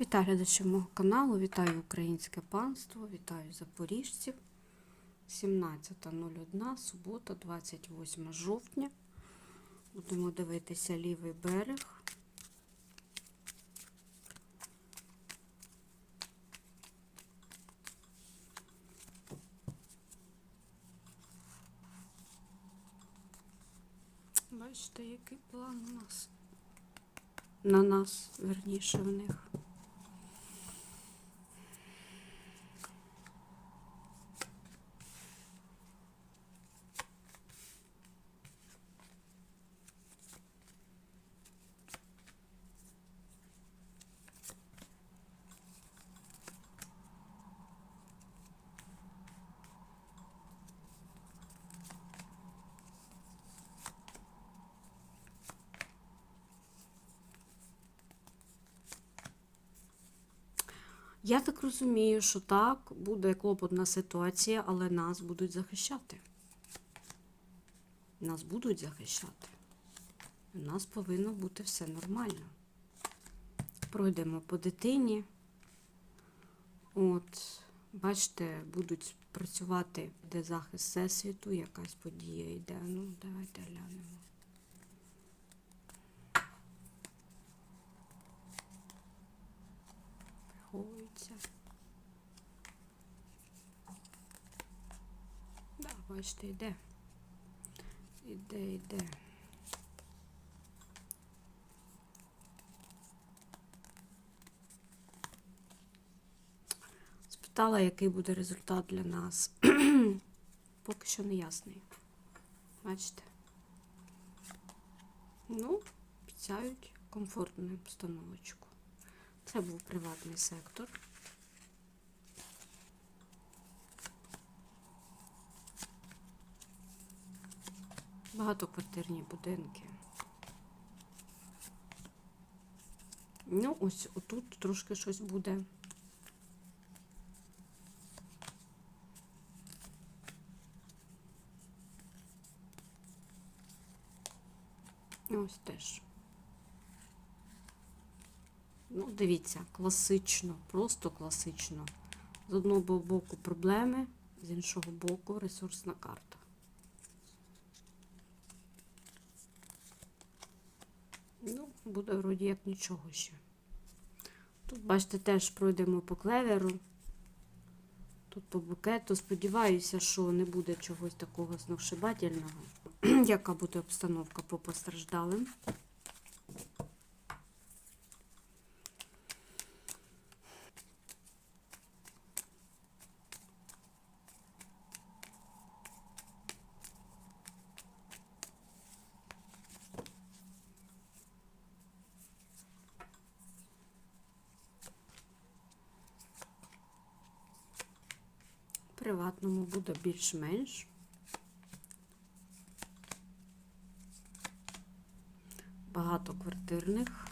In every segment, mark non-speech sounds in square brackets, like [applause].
Вітаю глядачів мого каналу, вітаю українське панство, вітаю запоріжців. 17.01, субота, 28 жовтня. Будемо дивитися лівий берег. Бачите, який план у нас. На нас, верніше, в них. Я так розумію, що так, буде клопотна ситуація, але нас будуть захищати. Нас будуть захищати. У нас повинно бути все нормально. Пройдемо по дитині. От, бачите, будуть працювати, де захист всесвіту, якась подія йде. Ну, давайте глянемо. Приховується. Да, бачите, йде. Іде, йде. Спитала, який буде результат для нас. [clears throat] Поки що не ясний. Бачите? Ну, обіцяють комфортну обстановочку. Це був приватний сектор. Багатоквартирні будинки. Ну, ось отут трошки щось буде. Ось теж. Ну, дивіться, класично, просто класично. З одного боку проблеми, з іншого боку ресурсна карта. Ну, буде вроді як нічого ще. Тут, бачите, теж пройдемо по клеверу. Тут по букету. Сподіваюся, що не буде чогось такого сногсшибательного. [clears throat] Яка буде обстановка по постраждалим? Приватному буде більш-менш. Багатоквартирних.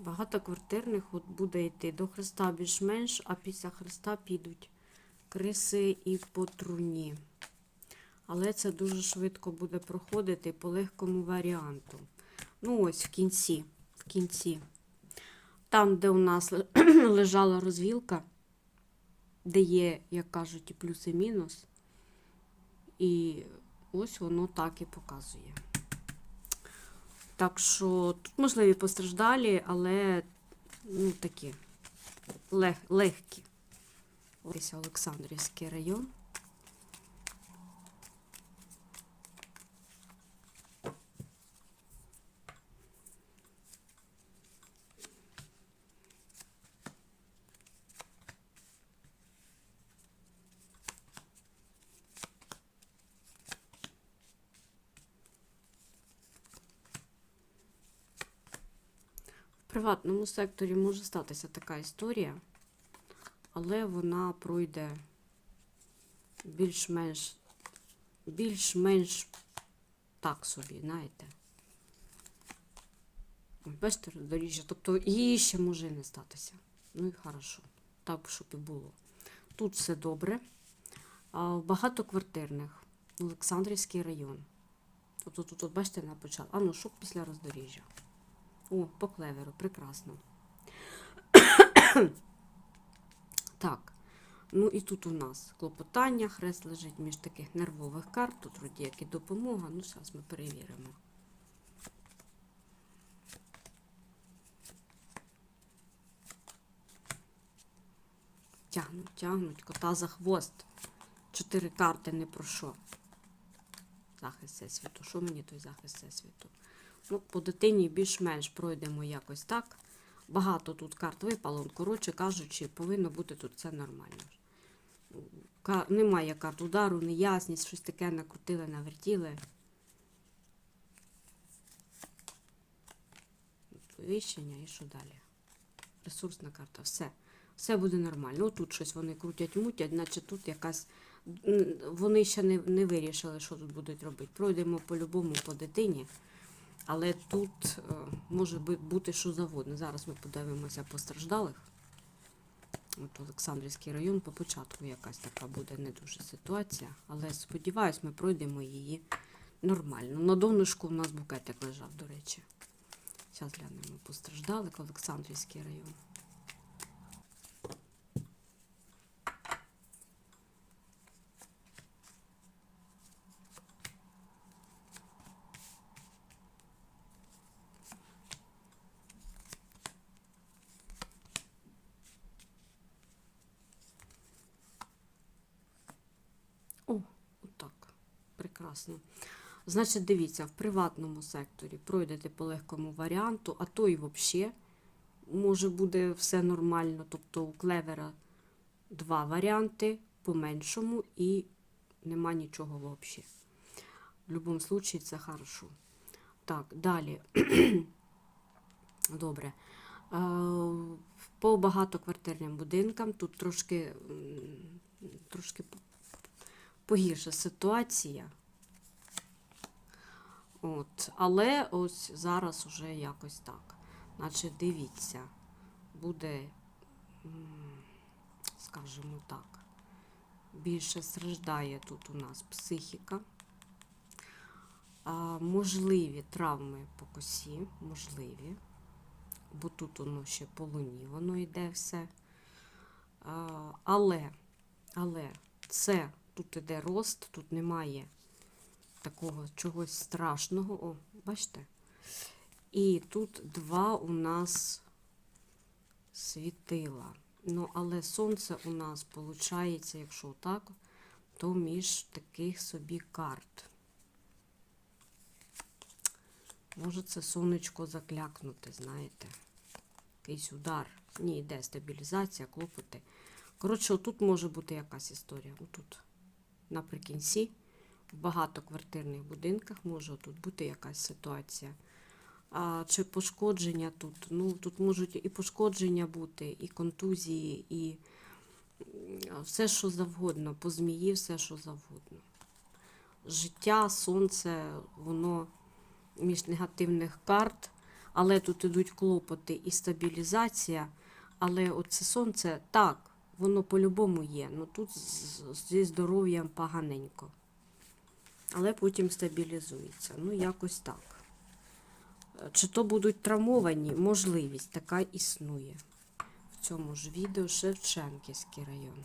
Багатоквартирних от буде йти до Христа більш-менш, а після Христа підуть криси і потруні. Але це дуже швидко буде проходити по легкому варіанту. Ну, ось в кінці. В кінці. Там, де у нас [clears throat] лежала розвілка, де є, як кажуть, і плюс і мінус. І ось воно так і показує. Так що тут можливі постраждалі, але ну, такі лег, легкі. Ось Олександрівський район. Приватному секторі може статися така історія, але вона пройде більш-менш більш-менш так собі, знаєте. Бачите, роздоріжжя. Тобто її ще може не статися. Ну і хорошо. Так, щоб і було. Тут все добре. А, багатоквартирних. Олександрівський район. От тут, тут, бачите, на початку. А ну, шок після роздоріжжя. О, по клеверу, прекрасно. так. Ну і тут у нас клопотання, хрест лежить між таких нервових карт. Тут вроді і допомога. Ну, зараз ми перевіримо. Тягнуть, тягнуть, кота за хвост. Чотири карти не про що. Захист всесвіту. Що мені той захист всесвіту? Ну, по дитині більш-менш пройдемо якось так. Багато тут карт випало. Коротше кажучи, повинно бути тут все нормально. Ка- Немає карт удару, неясність, щось таке накрутили, навертіли. Повіщення і що далі? Ресурсна карта, все. Все буде нормально. Отут щось вони крутять, мутять, наче тут якась. Вони ще не, не вирішили, що тут будуть робити. Пройдемо по-любому по дитині. Але тут е, може бути що завгодно. Зараз ми подивимося постраждалих. От Олександрівський район по початку якась така буде не дуже ситуація. Але сподіваюсь, ми пройдемо її нормально. На донышку у нас букетик лежав, до речі. Зараз глянемо постраждалих Олександрівський район. О, отак. Прекрасно. Значить, дивіться, в приватному секторі пройдете по легкому варіанту, а то і взагалі може буде все нормально. Тобто у клевера два варіанти по меншому і нема нічого взагалі. В будь-якому випадку це хорошо. Так, далі. Добре. Е, По багатоквартирним будинкам тут трошки, трошки погірша ситуація. От, але ось зараз уже якось так. Значить, дивіться, буде, скажімо так, більше страждає тут у нас психіка. А, можливі травми по косі, можливі, бо тут воно ще по луні, воно йде все. А, але, але це тут іде рост, тут немає такого чогось страшного. О, бачите? І тут два у нас світила. Ну, але сонце у нас виходить, якщо так, то між таких собі карт. Може це сонечко заклякнути, знаєте. Якийсь удар. Ні, йде стабілізація, клопоти. Коротше, отут може бути якась історія. Отут. Наприкінці, в багатоквартирних будинках може тут бути якась ситуація. А, чи пошкодження тут? Ну, тут можуть і пошкодження бути, і контузії, і все, що завгодно, по змії, все, що завгодно. Життя, сонце, воно між негативних карт, але тут ідуть клопоти і стабілізація. Але оце сонце, так, воно по-любому є. Ну тут зі здоров'ям поганенько. Але потім стабілізується. Ну, якось так. Е, Чи то будуть травмовані? Можливість така існує. В цьому ж відео Шевченківський район.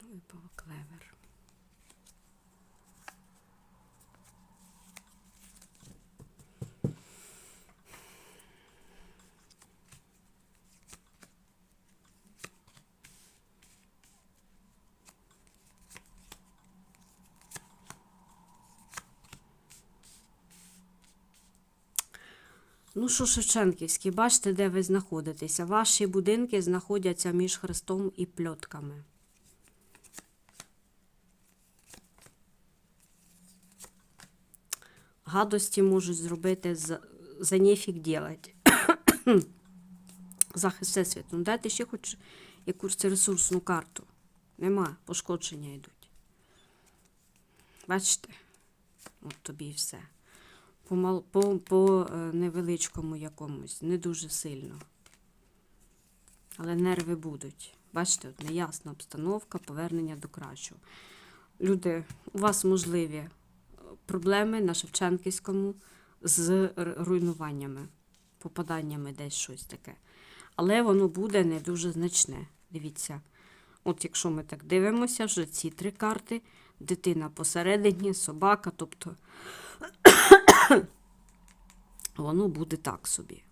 Випав клевер. Ну що, Шевченківський, бачите, де ви знаходитеся. Ваші будинки знаходяться між хрестом і пльотками. Гадості можуть зробити за, нефіг делать. [coughs] Захист всесвіту. Ну, дайте ще хоч якусь ресурсну карту. Нема, пошкодження йдуть. Бачите? От тобі і все. По, по, по е, невеличкому якомусь, не дуже сильно. Але нерви будуть. Бачите, от неясна обстановка, повернення до кращого. Люди, у вас можливі е, проблеми на Шевченківському з руйнуваннями, попаданнями десь щось таке. Але воно буде не дуже значне. Дивіться. От якщо ми так дивимося, вже ці три карти, дитина посередині, собака, тобто [coughs] воно буде так собі.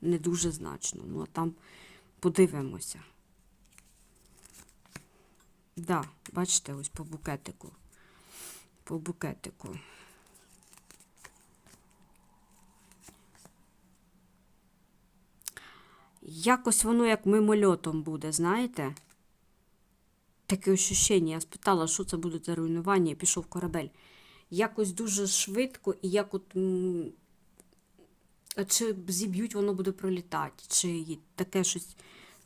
Не дуже значно. Ну, а там подивимося. Да, бачите, ось по букетику. По букетику. Якось воно як мимольотом буде, знаєте? Таке ощущення. Я спитала, що це буде за руйнування, і пішов корабель. Якось дуже швидко, і як от. Чи зіб'ють, воно буде пролітати, чи таке щось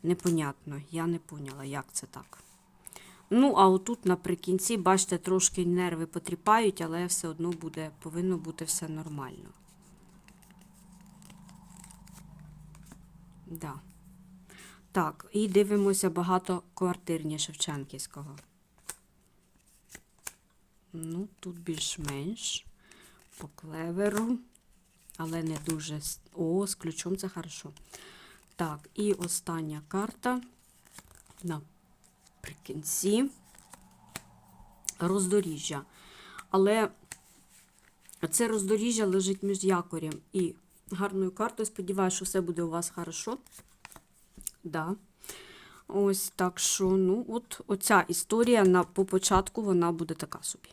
непонятно. Я не поняла, як це так. Ну, а отут наприкінці, бачите, трошки нерви потріпають, але все одно буде, повинно бути все нормально. Да. Так, і дивимося багатоквартирні Шевченківського. Ну, тут більш-менш по клеверу, але не дуже. О, з ключом це хорошо. Так, і остання карта наприкінці роздоріжжя. Але це роздоріжжя лежить між якорем і гарною картою. Сподіваюся, що все буде у вас хорошо. Да. Ось так що, ну, от оця історія на, по початку вона буде така собі.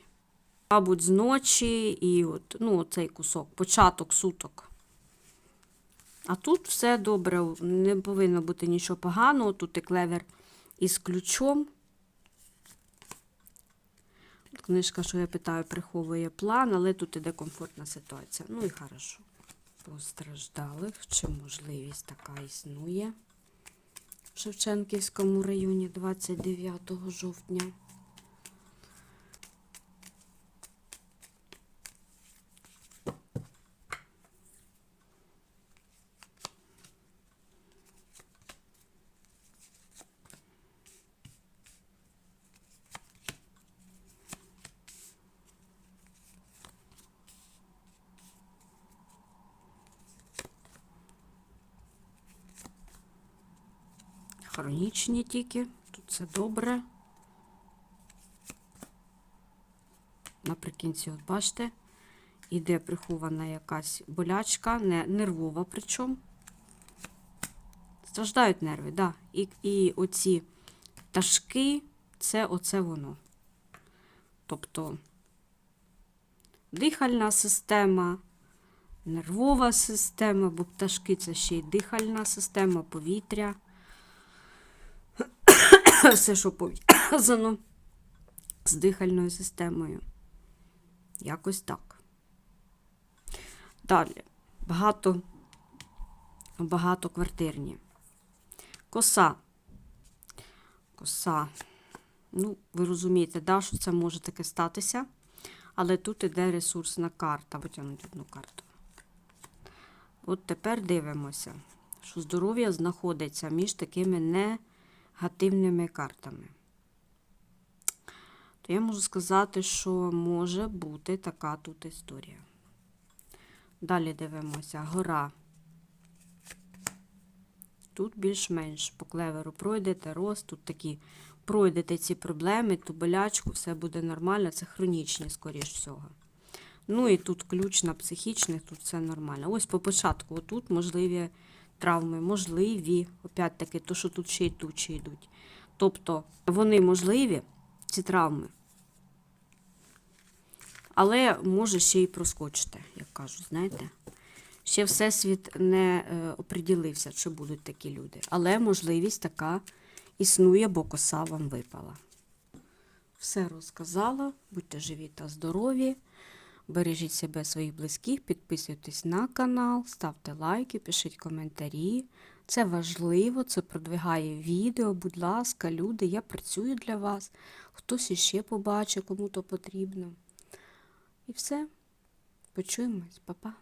Мабуть, з ночі і от, ну, цей кусок, початок суток. А тут все добре, не повинно бути нічого поганого. Тут і клевер із ключом. Книжка, що я питаю, приховує план, але тут іде комфортна ситуація. Ну і хорошо. Постраждалих, чи можливість така існує в Шевченківському районі 29 жовтня. Хронічні тільки. Тут все добре. Наприкінці, от бачите, іде прихована якась болячка, не, нервова причому. Страждають нерви, да. І, і оці ташки, це оце воно. Тобто дихальна система, нервова система, бо пташки це ще й дихальна система, повітря. [coughs] Все, що пов'язано з дихальною системою. Якось так. Далі. Багато, багатоквартирні. Коса. Коса. Ну, ви розумієте, да, що це може таке статися. Але тут іде ресурсна карта. Витягнути одну карту. От тепер дивимося, що здоров'я знаходиться між такими негативними картами. То я можу сказати, що може бути така тут історія. Далі дивимося. Гора. Тут більш-менш по клеверу пройдете рост, тут такі пройдете ці проблеми, ту болячку, все буде нормально, це хронічні, скоріш всього. Ну і тут ключ на психічних, тут все нормально. Ось по початку, отут можливі травми, можливі, опять-таки, то, що тут ще й тучі йдуть. Тобто вони можливі, ці травми, але може ще й проскочити, як кажуть, знаєте. Ще Всесвіт не е, оприділився, чи будуть такі люди. Але можливість така існує, бо коса вам випала. Все розказала. Будьте живі та здорові. Бережіть себе, своїх близьких, підписуйтесь на канал, ставте лайки, пишіть коментарі. Це важливо, це продвигає відео. Будь ласка, люди, я працюю для вас. Хтось іще побачить, кому то потрібно. І все. Почуємось, па-па.